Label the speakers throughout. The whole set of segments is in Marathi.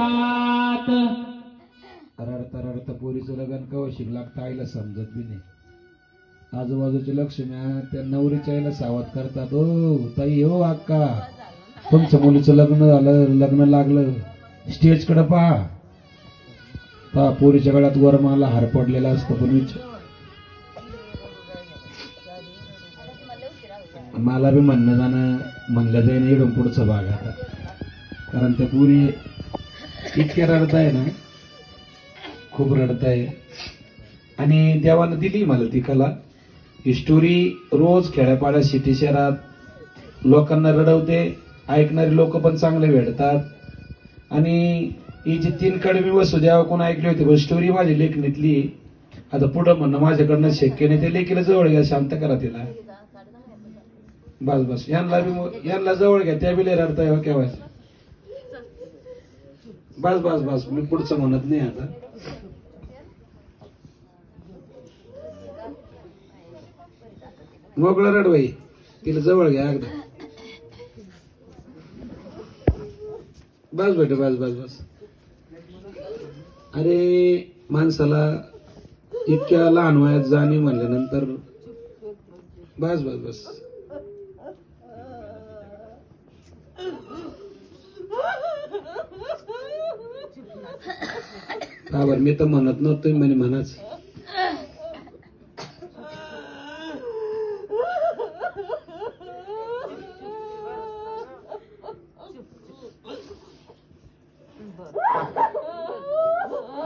Speaker 1: बात.
Speaker 2: रडता रडता पोरीचं लग्न कवशिक लागतं आईला समजत बी नाही. आजूबाजूची लक्ष्म्या त्या नवरीच्या आईला सावध करतात. ओ ताई हो अक्का. तुमच्या मुलीचं लग्न झालं लग्न लागलं. स्टेजकडे पहा. पहा पोरीच्या गळ्यात वरमाला हार पडलेला असतो पण मला बी म्हणणं जाणं म्हणलं जाईन एकदम पुढचं भाग आता. कारण त्या पुरी इतक्या रडताय ना खूप रडताय आणि देवानं दिली मला ती कला. ही स्टोरी रोज खेड्यापाड्या सिटी शहरात लोकांना रडवते ऐकणारे लोक पण चांगले भेटतात आणि ही जी तीन कडवी वस्तू देवा कोण ऐकली होती पण स्टोरी माझी लेखणीतली आता पुढं म्हणणं माझ्याकडनं शक्य नाही ते लेखीला जवळ घ्या शांत करा तिला. बस बस. यांना यांना जवळ घ्या त्या बिले रडताय हो केव्हा बस बस बस. मी पुढचं म्हणत नाही आता. मोकळं रडवाई तिला जवळ घ्या अगदी बस बेटे बस बस बस. अरे माणसाला इतक्या लहान वयात जाणीव म्हणल्यानंतर बस बस बस. का बरं मी तर म्हणत नव्हतो म्हणे म्हणाच.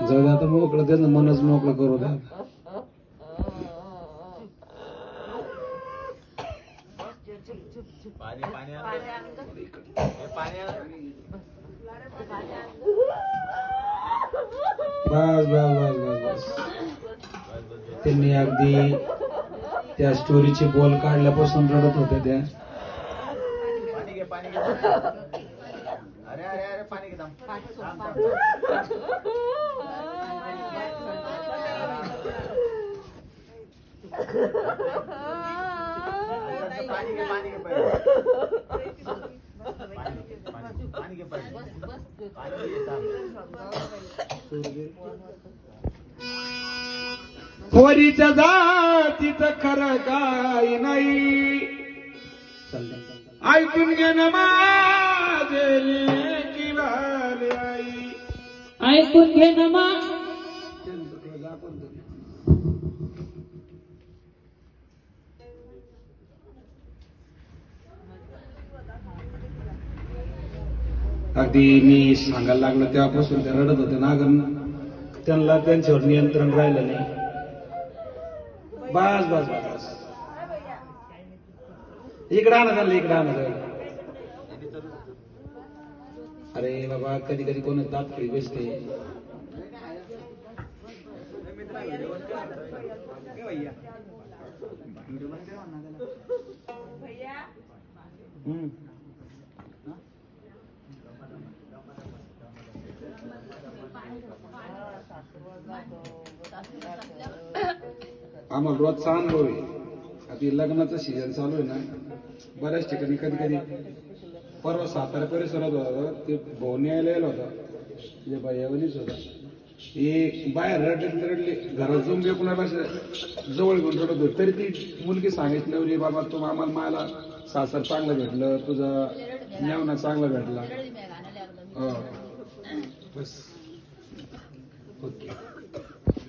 Speaker 2: जाऊ दे आता मोकळं त्याचं मनच मोकळं करू द्या बस बस बस बस बस त्यांनी अगदी त्या स्टोरीचे बोल काढल्यापासून रडत होते त्या. पाणी पोरीच्या जातीचं खरं काय नाही. ऐकून घे ना माझे लेकी आई.
Speaker 1: ऐकून घे ना मा
Speaker 2: अगदी मी सांगायला लागलो तेव्हापासून ते रडत होते ना त्यांना त्यांच्यावर नियंत्रण राहिलं नाही. बस बस बस इकडं आणा झालं इकडं आणा अरे बाबा कधी कधी कोण दात खिळी बसते. हम्म. आम्हाला रोजचा अनुभव आहे आता लग्नाचं सीझन चालू आहे ना बऱ्याच ठिकाणी कधी कधी परवा सातारा परिसरात होता ते भाऊ यायला होता. म्हणजे बायावलीच होता. हे बाहेर रडले रडले घरात जाऊन बी कुणाला जवळ घेऊन रडत होते. तरी ती मुलगी सांगितली "अरे बाबा तू आम्हाला मला सासर चांगलं भेटलं तुझा नेवना चांगला भेटला. हो. बस. ಓಕೆ